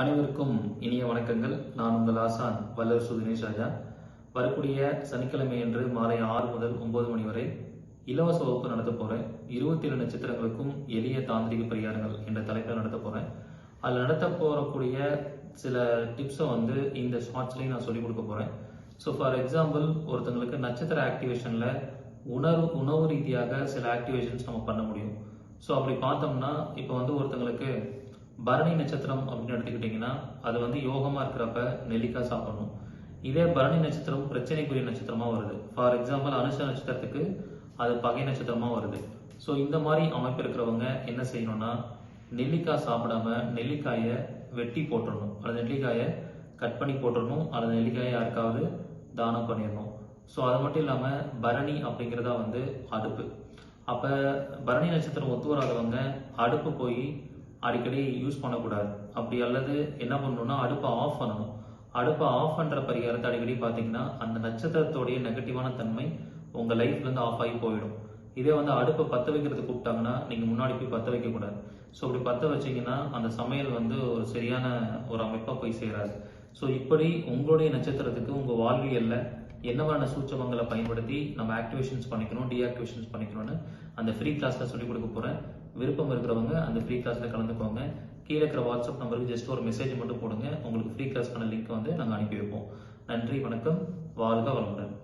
அனைவருக்கும் இனிய வணக்கங்கள். நான் உங்கள் ஆசான் வல்லர் சுதினேஷ் ராஜா வரக்கூடிய சனிக்கிழமை அன்று மாலை ஆறு முதல் ஒன்பது மணி வரை இலவச வகுப்பு நடத்த போறேன். இருபத்தி ஏழு நட்சத்திரங்களுக்கும் எளிய தாந்திரிக பரிகாரங்கள் என்ற தலைப்பில் நடத்த போறேன். அதில் நடத்த போறக்கூடிய சில டிப்ஸை வந்து இந்த ஷார்ட்ஸ்லையும் நான் சொல்லிக் கொடுக்க போறேன். ஸோ ஃபார் எக்ஸாம்பிள் ஒருத்தங்களுக்கு நட்சத்திர ஆக்டிவேஷன்ல உணர்வு உணவு ரீதியாக சில ஆக்டிவேஷன்ஸ் நம்ம பண்ண முடியும். ஸோ அப்படி பார்த்தோம்னா இப்போ வந்து ஒருத்தங்களுக்கு பரணி நட்சத்திரம் அப்படின்னு எடுத்துக்கிட்டிங்கன்னா அது வந்து யோகமாக இருக்கிறப்ப நெல்லிக்காய் சாப்பிடணும். இதே பரணி நட்சத்திரம் பிரச்சனைக்குரிய நட்சத்திரமாக வருது. ஃபார் எக்ஸாம்பிள் அனுஷ நட்சத்திரத்துக்கு அது பகை நட்சத்திரமாக வருது. ஸோ இந்த மாதிரி அமைப்பு இருக்கிறவங்க என்ன செய்யணும்னா நெல்லிக்காய் சாப்பிடாம நெல்லிக்காயை வெட்டி போட்டுடணும் அல்லது நெல்லிக்காயை கட் பண்ணி போட்டுடணும் அல்லது நெல்லிக்காயை யாருக்காவது தானம் பண்ணிடணும். ஸோ அது மட்டும் இல்லாமல் பரணி அப்படிங்கிறதா வந்து அடுப்பு. அப்போ பரணி நட்சத்திரம் ஒத்து வராதவங்க அடுப்பு போய் அடிக்கடி யூஸ் பண்ணக்கூடாது. அப்படி அல்லது என்ன பண்ணணும்னா அடுப்பை ஆஃப் பண்ணணும். அடுப்பை ஆஃப் பண்ணுற பரிகாரத்தை அடிக்கடி பார்த்தீங்கன்னா அந்த நட்சத்திரத்தோடைய நெகட்டிவான தன்மை உங்கள் லைஃப்லேருந்து ஆஃப் ஆகி போயிடும். இதே வந்து அடுப்பை பற்ற வைக்கிறது கூப்பிட்டாங்கன்னா நீங்கள் முன்னாடி போய் பற்ற வைக்கக்கூடாது. ஸோ அப்படி பற்ற வச்சீங்கன்னா அந்த சமையல் வந்து ஒரு சரியான ஒரு அமைப்பாக போய் சேராது. ஸோ இப்படி உங்களுடைய நட்சத்திரத்துக்கு உங்கள் வாழ்வியலில் என்னவான சூச்சகங்களை பயன்படுத்தி நம்ம ஆக்டிவேஷன்ஸ் பண்ணிக்கணும் டீஆக்டிவேஷன்ஸ் பண்ணிக்கணும்னு அந்த ஃப்ரீ கிளாஸில் சொல்லிக் கொடுக்க போகிறேன் விருப்பம் இருக்கிறவங்க அந்த ஃப்ரீ கிளாஸில் கலந்துக்கோங்க. கீழே இருக்கிற வாட்ஸ்அப் நம்பருக்கு ஜஸ்ட் ஒரு மெசேஜ் மட்டும் போடுங்க. உங்களுக்கு ஃப்ரீ கிளாஸ்க்கான லிங்க் வந்து நாங்கள் அனுப்பி வைப்போம். நன்றி வணக்கம். வாழ்க வளமுடன்.